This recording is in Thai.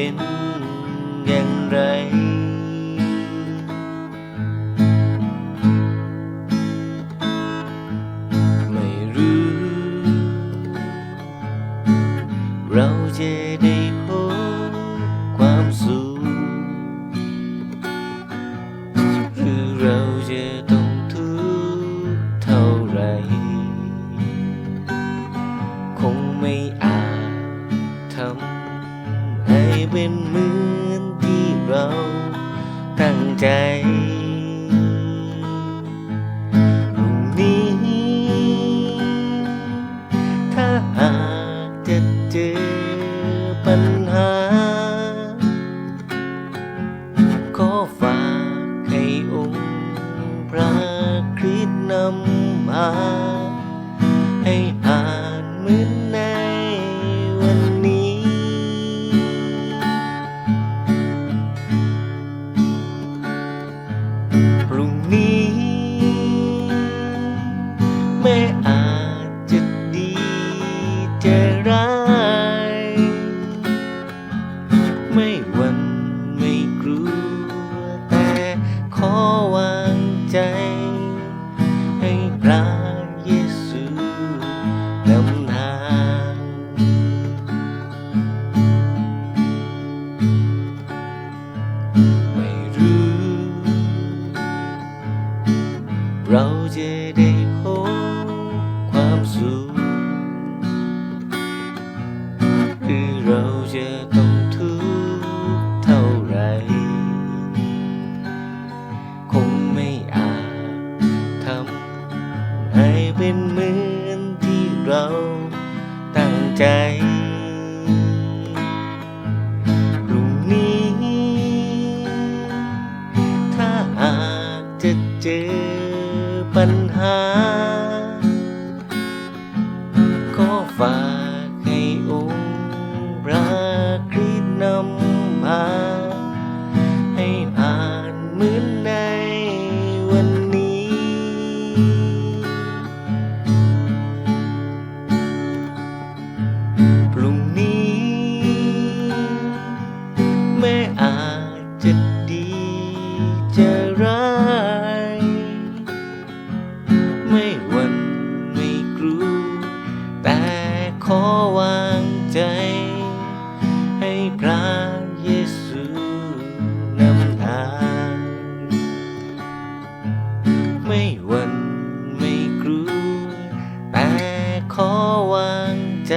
เป็นอย่างไร ไม่รู้ เราจะได้พบความสุขหรือเราจะต้องทุกข์เท่าไร เกิดรั ปัญหา ก็ฝากให้องค์พระคริสต์นำมาให้ผ่านมือนในวันนี้ พรุ่งนี้ แม่อาจจะ ไม่หวั่นไม่กลัวแต่ขอวางใจ ให้พระเยซูนำทางไม่หวั่นไม่กลัวแต่ขอวางใจ